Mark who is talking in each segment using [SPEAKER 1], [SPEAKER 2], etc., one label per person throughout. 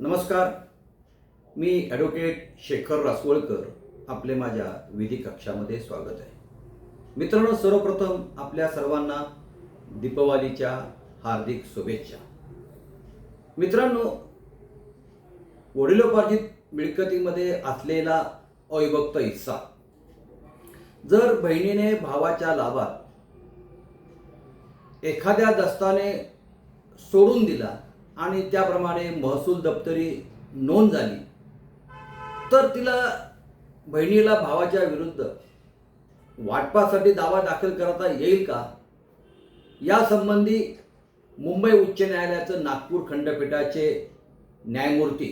[SPEAKER 1] नमस्कार. मी ॲडव्होकेट शेखर रासवळकर आपले माझ्या विधी कक्षामध्ये स्वागत आहे. मित्रांनो सर्वप्रथम आपल्या सर्वांना दीपावलीच्या हार्दिक शुभेच्छा. मित्रांनो वडिलोपार्जित मिळकतीमध्ये असलेला अविभक्त हिस्सा. जर बहिणीने भावाच्या लाभात एखाद्या दस्ताने सोडून दिला आणि त्याप्रमाणे महसूल दप्तरी नोंद झाली. तर तिला बहिणीला भावाच्या विरुद्ध वाटपासाठी दावा दाखल करता येईल का? यासंबंधी मुंबई उच्च न्यायालयाचं नागपूर खंडपीठाचे न्यायमूर्ती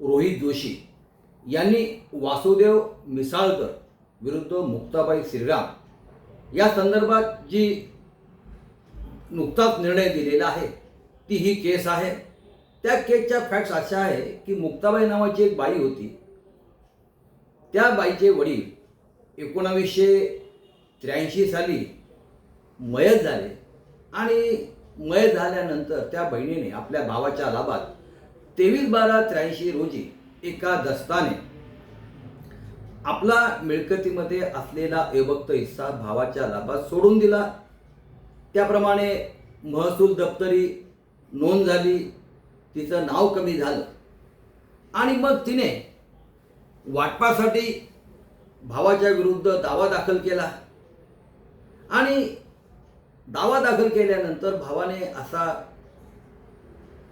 [SPEAKER 1] रोहित जोशी यांनी वासुदेव मिसाळकर विरुद्ध मुक्ताबाई श्रीराम या संदर्भात जी नुकताच निर्णय दिलेला आहे ती ही केस आहे. त्या केसच्या फॅक्ट्स अशा आहे की मुक्ताबाई नावाची एक बाई होती. त्या बाईचे वडील एकोणावीसशे त्र्याऐंशी साली मयत झाले आणि मयत झाल्यानंतर त्या बहिणीने आपल्या भावाच्या लाभात तेवीस बारा त्र्याऐंशी रोजी एका दस्ताने आपला मिळकतीमध्ये असलेला अविभक्त हिस्सा भावाच्या लाभात सोडून दिला. त्याप्रमाणे महसूल दप्तरी नोंद झाली तिचं नाव कमी झालं. आणि मग तिने वाटपासाठी भावाच्या विरुद्ध दावा दाखल केला. आणि दावा दाखल केल्यानंतर भावाने असा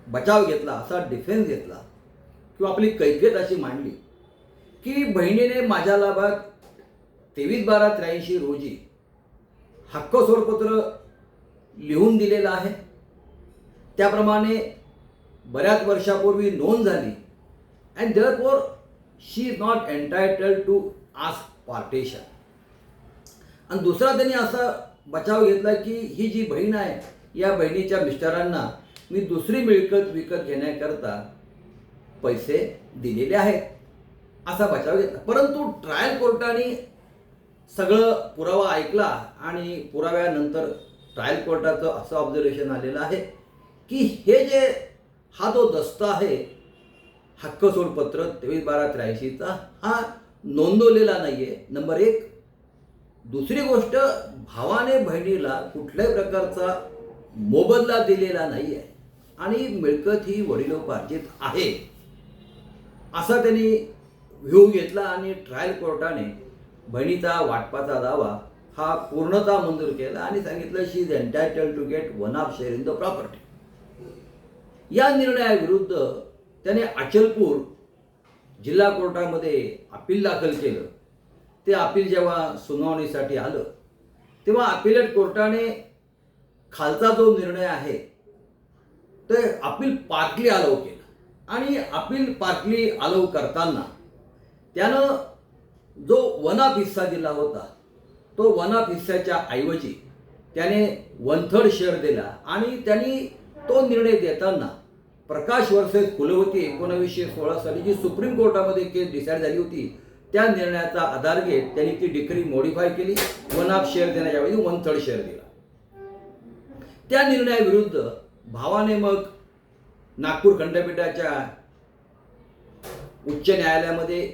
[SPEAKER 1] बचाव घेतला असा डिफेन्स घेतला किंवा आपली कैफियत अशी मांडली की बहिणीने माझ्या लाभात तेवीस बारा त्र्याऐंशी रोजी हक्क लिहून दिलेलं आहे. त्याप्रमाणे बऱ्याच वर्षापूर्वी नोंद झाली. And there for she is not entitle to ask partition आणि दुसरा त्यांनी असा बचाव घेतला की ही जी बहीण आहे या बहिणीच्या मिस्टरांना मी दुसरी मिळकत विकत घेण्याकरता पैसे दिलेले आहेत. असा बचाव घेतला. परंतु ट्रायल कोर्टाने सगळं पुरावा ऐकला आणि पुराव्यानंतर ट्रायल कोर्टाचं असं ऑब्झर्वेशन आलेलं आहे. की हे जे हा जो दस्ता आहे हक्क सोडपत्र तेवीस बारा त्र्याऐंशीचा हा नोंदवलेला नाही आहे नंबर एक दुसरी गोष्ट भावाने बहिणीला कुठल्याही प्रकारचा मोबदला दिलेला नाही आहे आणि मिळकत ही वडिलोपार्जित आहे. असा त्यांनी व्ह्यू घेतला आणि ट्रायल कोर्टाने बहिणीचा वाटपाचा दावा हा पूर्णतः मंजूर केला आणि सांगितलं she is entitle to get one of share in the property या निर्णयाविरुद्ध त्याने अचलपूर जिल्हा कोर्टामध्ये अपील दाखल केलं. ते अपील जेव्हा सुनावणीसाठी आलं तेव्हा अपिलेट कोर्टाने खालचा जो निर्णय आहे ते अपील पार्टली अलाव केलं. आणि अपील पार्टली अलाव करताना त्यानं जो वन हिस्सा दिला होता तो वन हिस्साच्या ऐवजी त्याने वन थर्ड शेअर दिला आणि त्यांनी तो निर्णय देताना प्रकाश वर्सेस कुलवती एकोणावीसशे सोळा साली जी सुप्रीम कोर्टामध्ये केस डिसाईड झाली होती त्या निर्णयाचा आधार घेत त्यांनी ती डिक्री मॉडिफाय केली. वन ऑफ शेअर देण्याऐवजी वन थर्ड शेअर दिला. त्या निर्णयाविरुद्ध भावाने मग नागपूर खंडपीठाच्या उच्च न्यायालयामध्ये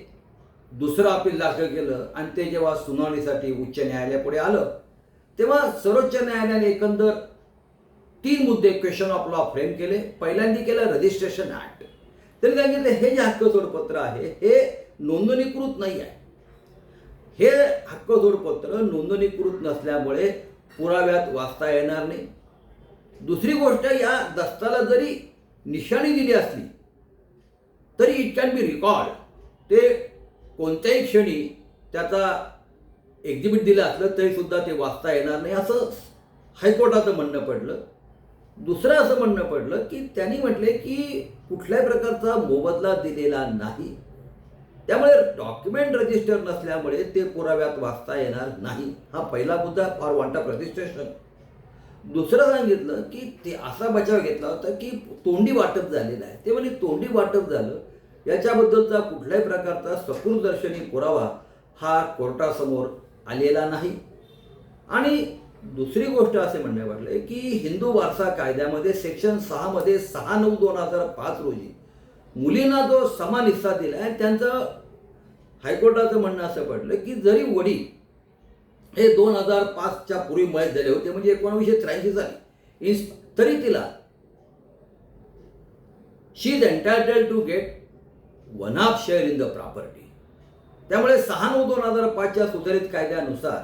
[SPEAKER 1] दुसरं अपील दाखल केलं आणि ते जेव्हा सुनावणीसाठी उच्च न्यायालयापुढे आलं तेव्हा सर्वोच्च न्यायालयाने एकंदर तीन मुद्दे क्वेश्चन ऑफ लॉ फ्रेम केले. पहिल्यांदा केलं रजिस्ट्रेशन ऍक्ट त्यांनी सांगितलं हे जे हक्क जोडपत्र आहे हे नोंदणीकृत नाही आहे. हे हक्क जोडपत्र नोंदणीकृत नसल्यामुळे पुराव्यात वाचता येणार नाही. दुसरी गोष्ट या दस्ताला जरी निशाणी दिली असली तरी इट कॅन बी रिकॉर्ड ते कोणत्याही क्षणी त्याचा एक्झिबिट दिलं असलं तरीसुद्धा ते वाचता येणार नाही. असं हायकोर्टाचं म्हणणं पडलं. दुसरं असं म्हणणं पडलं की त्यांनी म्हटले की कुठल्याही प्रकारचा मोबदला दिलेला नाही. त्यामुळे डॉक्युमेंट रजिस्टर नसल्यामुळे ते पुराव्यात वाचता येणार नाही. हा पहिला मुद्दा फॉर वॉन्ट ऑफ रजिस्ट्रेशन. दुसरं सांगितलं की ते असा बचाव घेतला होता की तोंडी वाटप झालेलं आहे. ते म्हणजे तोंडी वाटप झालं याच्याबद्दलचा कुठल्याही प्रकारचा सकृदर्शनी पुरावा हा कोर्टासमोर आलेला नाही. आणि दुसरी गोष्ट असे म्हणणे वाटले की हिंदू वारसा कायद्यामध्ये सेक्शन सहामध्ये सहा नऊ दोन हजार पाच रोजी मुलींना जो समान हिस्सा दिला आहे त्यांचं हायकोर्टाचं म्हणणं असं पडलं की जरी वडील हे दोन हजार पाचच्या पूर्वी मयत झाले होते म्हणजे एकोणीसशे त्र्याऐंशी साली इन्स तरी तिला she is entitle to get one of share in the property त्यामुळे सहा नऊ दोन हजार पाचच्या सुधारित कायद्यानुसार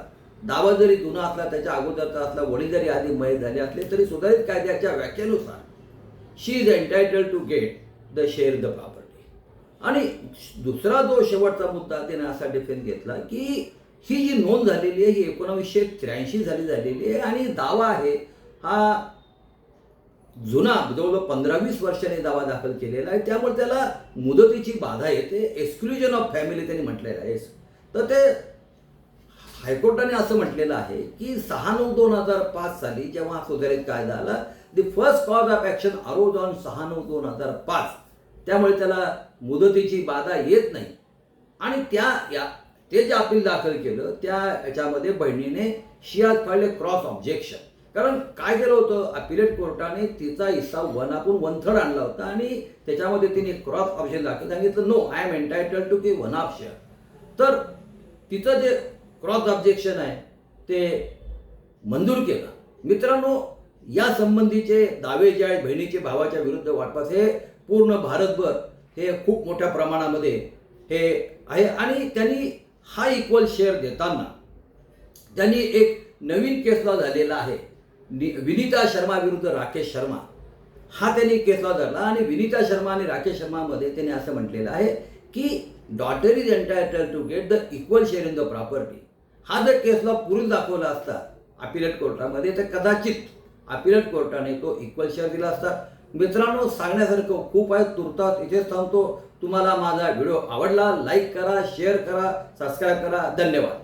[SPEAKER 1] दावा जरी जुना असला त्याच्या अगोदरचा असला वडील जरी आधी मय झाले असले तरी सुधारित कायद्याच्या व्याख्येनुसार she is entitle to get the share the property आणि दुसरा जो शेवटचा मुद्दा त्याने असा डिफेन्स घेतला की ही जी नोंद झालेली आहे ही एकोणावीसशे त्र्याऐंशी साली झालेली आहे आणि दावा आहे हा जुना जवळजवळ पंधरा वीस वर्षांनी दावा दाखल केलेला आहे. त्यामुळे त्याला मुदतीची बाधा येते. एक्सक्लुजन ऑफ फॅमिली त्यांनी म्हटलेलं आहे. तर ते हायकोर्टाने असं म्हटलेलं आहे की सहा नऊ दोन हजार पाच साली जेव्हा सुधारित कायदा आला the first cause of action arose on सहा नऊ दोन हजार पाच. त्यामुळे त्याला मुदतीची बाधा येत नाही. आणि त्या या ते जे अपील दाखल केलं त्या याच्यामध्ये बहिणीने शियाज फायले क्रॉस ऑब्जेक्शन कारण काय केलं होतं? अपिलेट कोर्टाने तिचा हिस्सा वन आपण वन थर्ड आणला होता आणि त्याच्यामध्ये तिने क्रॉस ऑप्शन दाखल सांगितलं no I am entitle to की वन ऑफ शेअर तर तिचं जे क्रॉस ऑब्जेक्शन आहे. ते मंजूर केलं. मित्रांनो या संबंधीचे दावे जे आहेत बहिणीचे भावाच्या विरुद्ध वाटपास हे पूर्ण भारतभर हे खूप मोठ्या प्रमाणामध्ये हे आहे. आणि त्यांनी हा इक्वल शेअर देताना त्यांनी एक नवीन केसला झालेला आहे. नि- विनीता शर्मा विरुद्ध राकेश शर्मा. हा त्यांनी केसला धरला आणि विनीता शर्मा आणि राकेश शर्मामध्ये त्यांनी असं म्हटलेलं आहे की daughter is entitle to get the equal share in the property हा जर केसला पुरुष दाखवला असता अपिलेट कोर्टामध्ये तर कदाचित अपिलेट कोर्टाने तो इक्वल शेअर दिला असता. मित्रांनो सांगण्यासारखं खूप आहे. तुर्तात इथेच थांबतो. तुम्हाला माझा व्हिडिओ आवडला लाईक करा शेअर करा सबस्क्राईब करा. धन्यवाद.